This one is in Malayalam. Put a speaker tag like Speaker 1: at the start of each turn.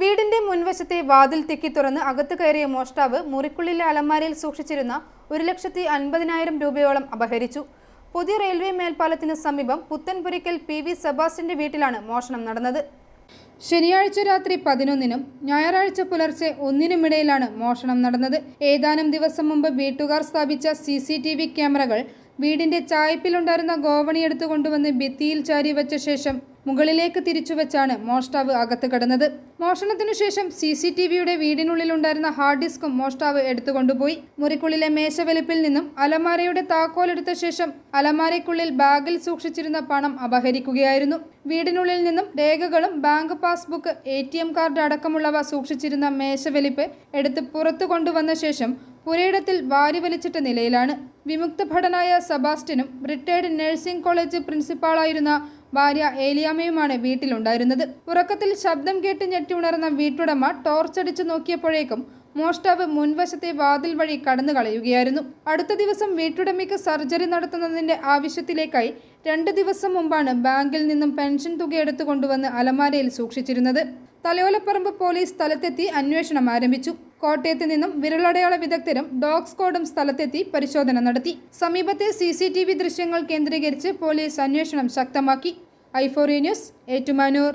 Speaker 1: വീടിന്റെ മുൻവശത്തെ വാതിൽ തിക്കി തുറന്ന് അകത്തു കയറിയ മോഷ്ടാവ് മുറിക്കുള്ളിലെ അലമാരയിൽ സൂക്ഷിച്ചിരുന്ന ഒരു ലക്ഷത്തി അൻപതിനായിരം രൂപയോളം അപഹരിച്ചു. പുതിയ റെയിൽവേ മേൽപ്പാലത്തിന് സമീപം പുത്തൻപുരിക്കൽ പി വി സെബാസ്റ്റിന്റെ വീട്ടിലാണ് മോഷണം നടന്നത്. ശനിയാഴ്ച രാത്രി പതിനൊന്നിനും ഞായറാഴ്ച പുലർച്ചെ ഒന്നിനുമിടയിലാണ് മോഷണം നടന്നത്. ഏതാനും ദിവസം മുമ്പ് വീട്ടുകാർ സ്ഥാപിച്ച സി സി ടി വി ക്യാമറകൾ വീടിന്റെ ചായ്പിലുണ്ടായിരുന്ന ഗോവണി എടുത്തു കൊണ്ടുവന്ന് ഭിത്തിയിൽ ചാരി വെച്ച ശേഷം മുകളിലേക്ക് തിരിച്ചു വെച്ചാണ് മോഷ്ടാവ് അകത്ത് കടന്നത്. മോഷണത്തിനു ശേഷം സി സി ടി വിയുടെ വീടിനുള്ളിലുണ്ടായിരുന്ന ഹാർഡ് ഡിസ്കും മോഷ്ടാവ് എടുത്തുകൊണ്ടുപോയി. മുറിക്കുള്ളിലെ മേശവലിപ്പിൽ നിന്നും അലമാരയുടെ താക്കോലെടുത്ത ശേഷം അലമാരയ്ക്കുള്ളിൽ ബാഗിൽ സൂക്ഷിച്ചിരുന്ന പണം അപഹരിക്കുകയായിരുന്നു. വീടിനുള്ളിൽ നിന്നും രേഖകളും bank passbook A T M card അടക്കമുള്ളവ സൂക്ഷിച്ചിരുന്ന മേശവലിപ്പ് എടുത്ത് പുറത്തു കൊണ്ടുവന്ന ശേഷം പുരയിടത്തിൽ വാരി വലിച്ചിട്ട നിലയിലാണ്. വിമുക്ത ഭടനായ സബാസ്റ്റ്യനും റിട്ടയർഡ് നഴ്സിംഗ് കോളേജ് പ്രിൻസിപ്പാളായിരുന്ന ഭാര്യ ഏലിയാമ്മയുമാണ് വീട്ടിലുണ്ടായിരുന്നത്. ഉറക്കത്തിൽ ശബ്ദം കേട്ട് ഞെട്ടി ഉണർന്ന വീട്ടുടമ ടോർച്ചടിച്ചു നോക്കിയപ്പോഴേക്കും മോഷ്ടാവ് മുൻവശത്തെ വാതിൽ വഴി കടന്നു കളയുകയായിരുന്നു. അടുത്ത ദിവസം വീട്ടുടമയ്ക്ക് സർജറി നടത്തുന്നതിന്റെ ആവശ്യത്തിലേക്കായി രണ്ട് ദിവസം മുമ്പാണ് ബാങ്കിൽ നിന്നും പെൻഷൻ തുക എടുത്തു അലമാരയിൽ സൂക്ഷിച്ചിരുന്നത്. തലയോലപ്പറമ്പ് പോലീസ് സ്ഥലത്തെത്തി അന്വേഷണം ആരംഭിച്ചു. കോട്ടയത്ത് നിന്നും വിരലടയാള വിദഗ്ധരും ഡോഗ് സ്ക്വാഡും സ്ഥലത്തെത്തി പരിശോധന നടത്തി. സമീപത്തെ സി സി ടി വി ദൃശ്യങ്ങൾ കേന്ദ്രീകരിച്ച് പോലീസ് അന്വേഷണം ശക്തമാക്കി. ഐഫോറി ന്യൂസ് ഏറ്റുമാനൂർ.